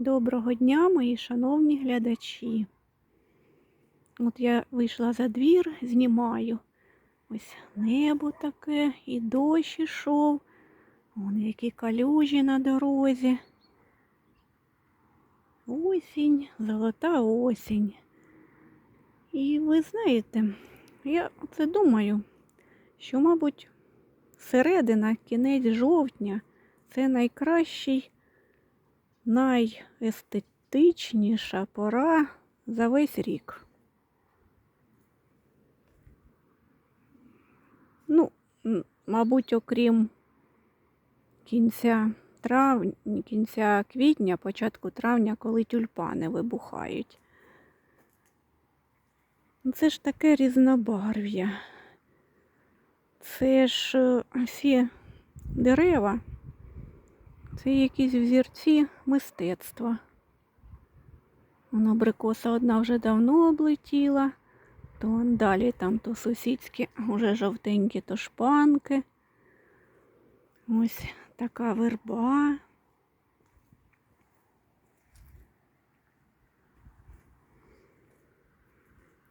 Доброго дня, мої шановні глядачі. От я вийшла за двір, знімаю. Ось небо таке, і дощ ішов. Вон які калюжі на дорозі. Осінь, золота осінь. І ви знаєте, я це думаю, що, мабуть, середина, кінець жовтня це найкращий найестетичніша пора за весь рік. Ну, мабуть, окрім кінця травня, кінця квітня, початку травня, коли тюльпани вибухають. Ну, Це ж таке різнобарв'я. Це ж е, всі дерева. Це якісь взірці мистецтва. Вона абрикоса одна вже давно облетіла, то далі там то сусідські вже жовтенькі, то шпанки. Ось така верба.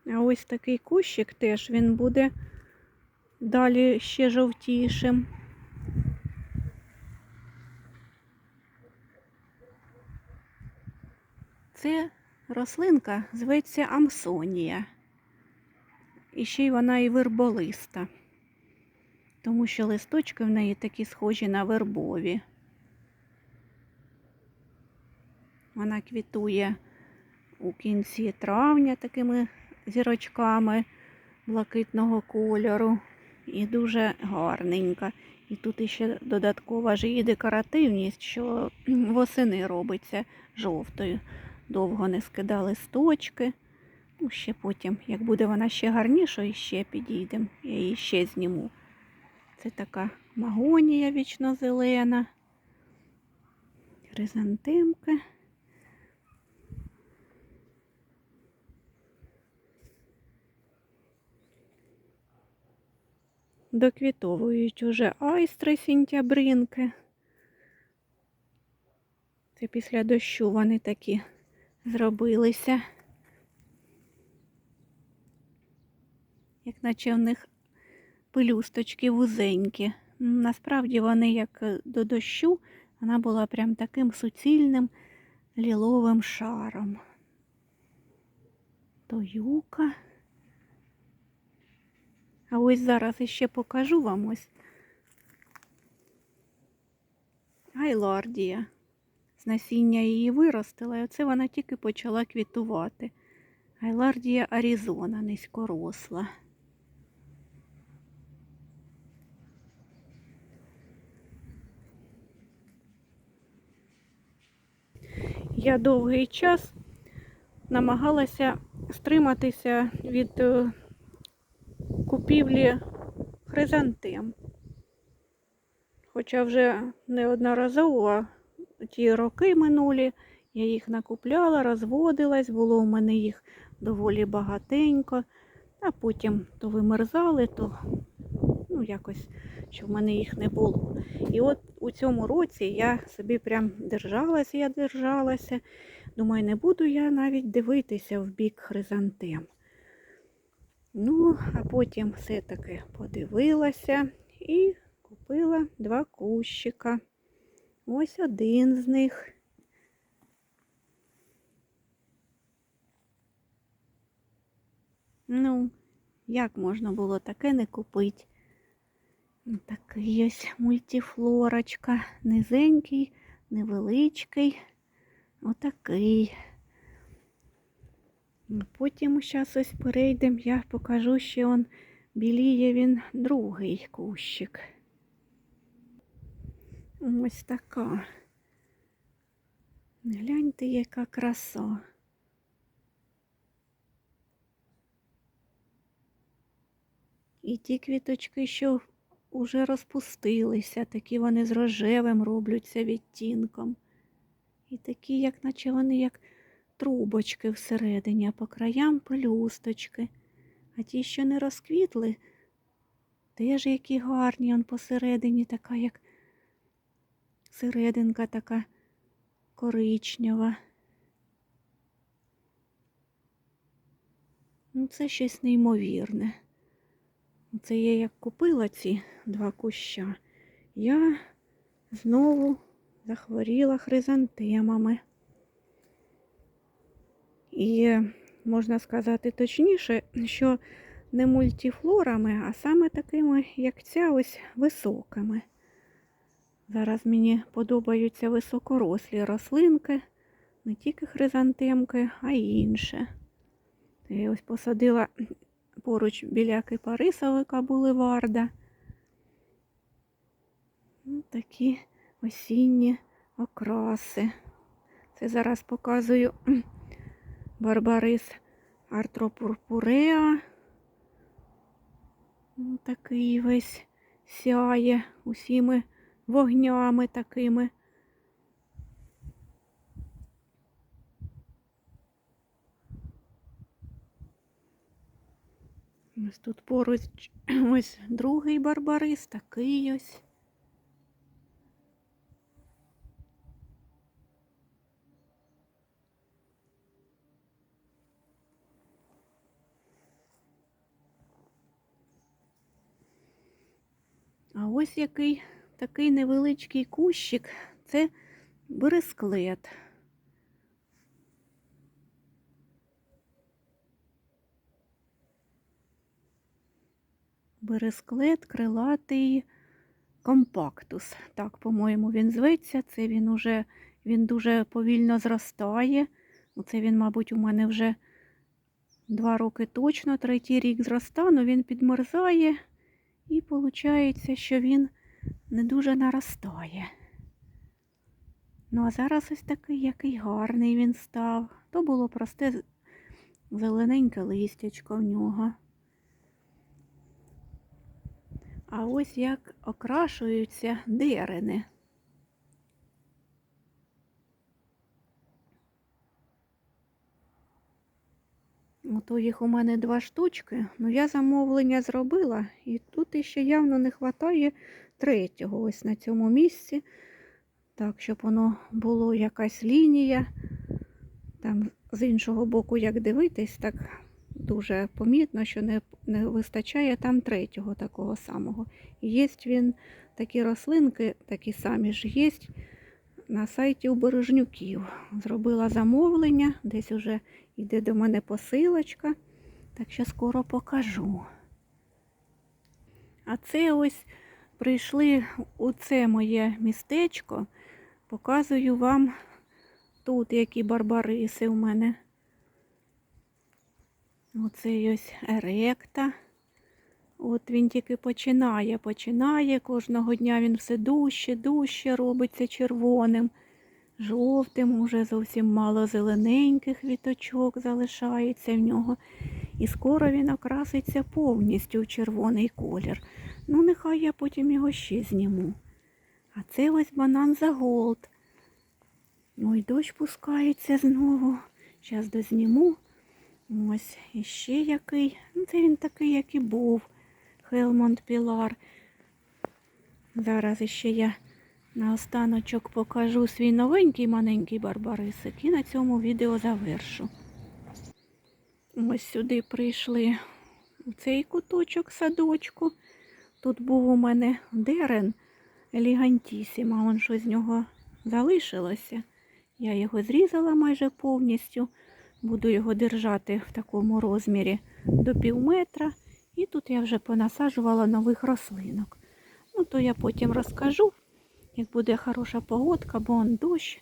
А ось такий кущик теж він буде далі ще жовтішим. Це рослинка зветься Амсонія. І ще й вона і верболиста, тому що листочки в неї такі схожі на вербові. Вона квітує у кінці травня такими зірочками блакитного кольору і дуже гарненька. І тут іще додаткова ж її декоративність, що восени робиться жовтою довго не скидали листочки. Ну, ще потім, як буде вона ще гарнішою, ще підійдемо. Я її ще зніму. Це така магонія вічно зелена. Хризантемки. Доквітовують уже айстри сінтябринки. Це після дощу вони такі зробилися. Як наче в них пелюсточки вузенькі. Насправді вони, як е, до дощу, вона була прям таким суцільним ліловим шаром. То юка. А ось зараз іще покажу вам ось гайлардія. З насіння її виростила, і оце вона тільки почала квітувати. Гайлардія Аризона низькоросла. Я довгий час намагалася стриматися від е, купівлі хризантем. Хоча вже неодноразово ті роки минулі, я їх накупляла, розводилась, було у мене їх доволі багатенько, а потім то вимерзали, то ну, якось, що в мене їх не було. І от у цьому році я собі прям держалася, я держалася. Думаю, не буду я навіть дивитися в бік хризантем. Ну, а потім все-таки подивилася і купила два кущика. Ось один з них. Ну, як можна було таке не купити? Такий ось мультифлорочка. Низенький, невеличкий. Отакий. Потім зараз ось перейдемо, я покажу, що он біліє він другий кущик. Ось така. Гляньте, яка краса. І ті квіточки, що вже розпустилися, такі вони з рожевим робляться відтінком. І такі, як наче вони як трубочки всередині, а по краям пелюсточки. А ті, що не розквітли, теж які гарні, он посередині така, як серединка така коричнева. Ну, це щось неймовірне. Це я як купила ці два куща, я знову захворіла хризантемами. І можна сказати точніше, що не мультифлорами, а саме такими, як ця ось високими. Зараз мені подобаються високорослі рослинки, не тільки хризантемки, а й інше. Я ось посадила поруч біля кипарисовика булеварда. Ну, Такі осінні окраси. Це зараз показую барбарис артропурпуреа. Ну, Такий весь сяє усіми вогнями такими. Ось тут поруч ось другий барбарис, такий ось. А ось який такий невеличкий кущик, це бересклет. Бересклет крилатий компактус. Так, по-моєму, він зветься. Це він уже він дуже повільно зростає. Оце він, мабуть, у мене вже два роки точно, третій рік зростає, але він підмерзає. І виходить, що він не дуже наростає. Ну, а зараз ось такий, який гарний він став. То було просте зелененьке листячко в нього. А ось як окрашуються дерени. Ото їх у мене два штучки. Ну я замовлення зробила, і тут іще явно не вистачає третього ось на цьому місці. Так, щоб воно було якась лінія. Там з іншого боку, як дивитись, так дуже помітно, що не не вистачає там третього такого самого. Є він такі рослинки, такі самі ж є на сайті у Бережнюків. Зробила замовлення, десь уже йде до мене посилочка, так що скоро покажу. А це ось прийшли у це моє містечко. Показую вам тут які барбариси у мене. Оцей ось еректа. От він тільки починає, починає. Кожного дня він все дужче, дужче робиться червоним, жовтим, уже зовсім мало зелененьких віточок залишається в нього. І скоро він окраситься повністю в червоний колір. Ну, нехай я потім його ще зніму. А це ось банан за голд. Ой, дощ пускається знову. Зараз дозніму. Ось іще який. Ну, це він такий, як і був. Хелмонд Пілар. Зараз іще я наостаночок покажу свій новенький маленький барбарисик і на цьому відео завершу. Ось сюди прийшли у цей куточок садочку. Тут був у мене дерен елігантісіма, он що з нього залишилося. Я його зрізала майже повністю. Буду його держати в такому розмірі до пів метра. І тут я вже понасаджувала нових рослинок. Ну, то я потім розкажу, як буде хороша погодка, бо он дощ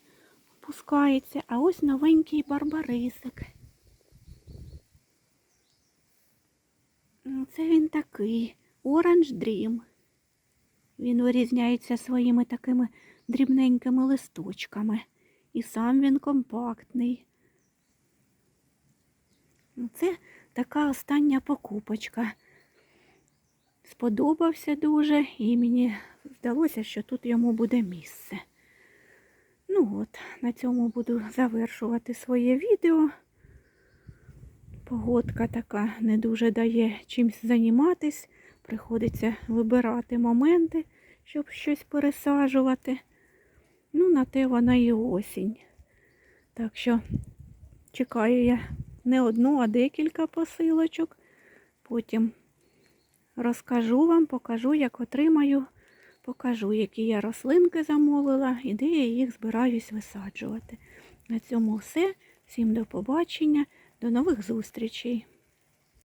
опускається. А ось новенький барбарисик. Це він такий Orange Dream. Він вирізняється своїми такими дрібненькими листочками. І сам він компактний. Ну, Це така остання покупочка. Сподобався дуже і мені здалося, що тут йому буде місце. Ну от, на цьому буду завершувати своє відео. Погодка така не дуже дає чимось займатись. Приходиться вибирати моменти, щоб щось пересаджувати. Ну, на те вона і осінь. Так що чекаю я не одну, а декілька посилочок. Потім розкажу вам, покажу, як отримаю, покажу, які я рослинки замовила і де я їх збираюсь висаджувати. На цьому все. Всім до побачення, до нових зустрічей.